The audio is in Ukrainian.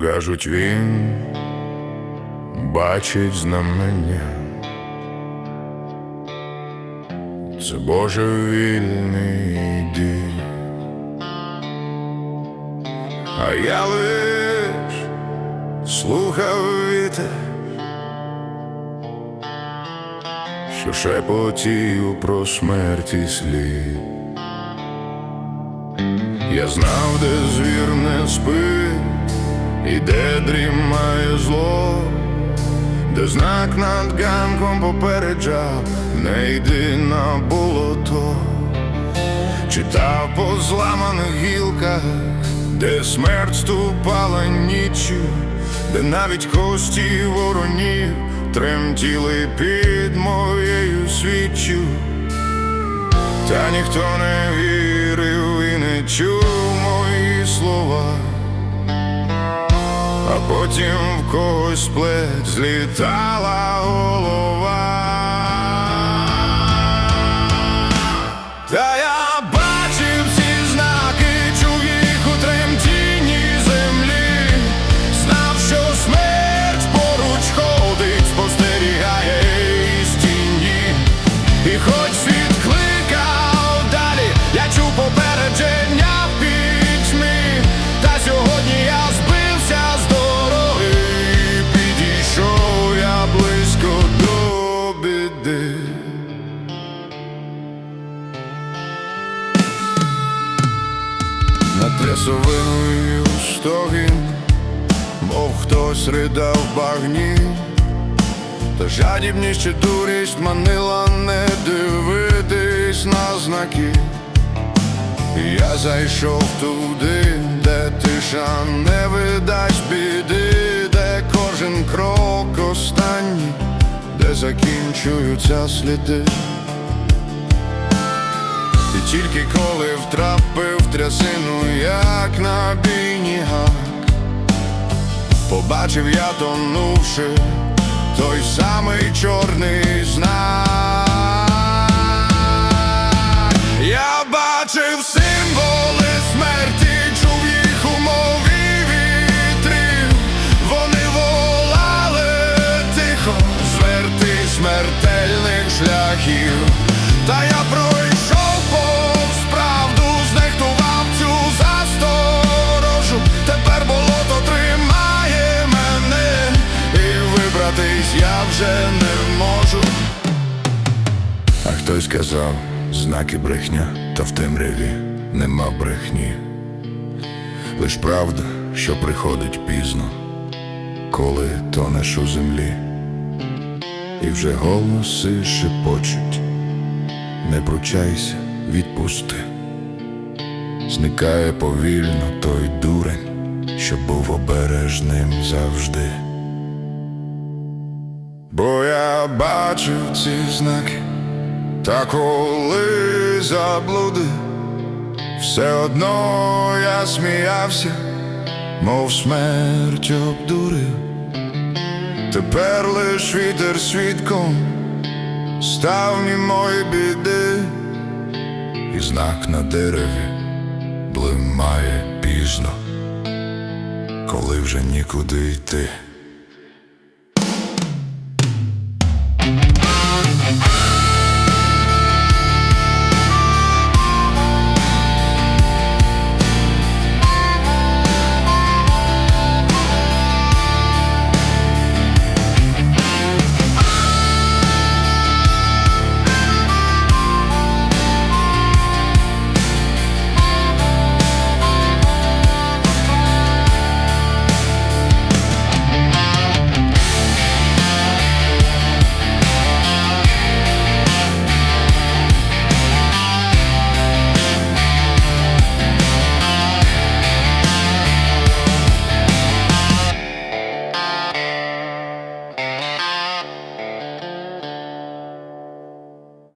Кажуть, він бачить знамення. Це божевільний день. А я лиш слухав вітер, що шепотів про смерть і слід. Я знав, де звір не спить, і де дрімає зло, де знак над ганком попереджав, не йди на болото, читав по зламаних гілках, де смерть ступала ніччю, де навіть кості воронів тремтіли під моєю свіччю. Та ніхто не вірив потім в когось плеть злітала Над трясовиною стогін, мов хтось ридав багні. Та жадібність чи дурість манила не дивитись на знаки. Я зайшов туди, де тиша не видасть біди, де кожен крок останній, де закінчуються сліди. І тільки коли втрапив трясину, як на бійні гак, побачив я тонувши той самий чорний знак. Я бачив символи смерті, чув їх і я вже не можу. А хтось казав, знаки брехня, та в темряві нема брехні. Лиш правда, що приходить пізно, коли тонеш у землі, і вже голоси шепочуть, не пручайся, відпусти. Зникає повільно той дурень, що був обережним завжди. Бо я бачив ці знаки, та коли заблудив, все одно я сміявся, мов смерть обдурив. Тепер лиш вітер свідком став мій біди, і знак на дереві блимає пізно, коли вже нікуди йти.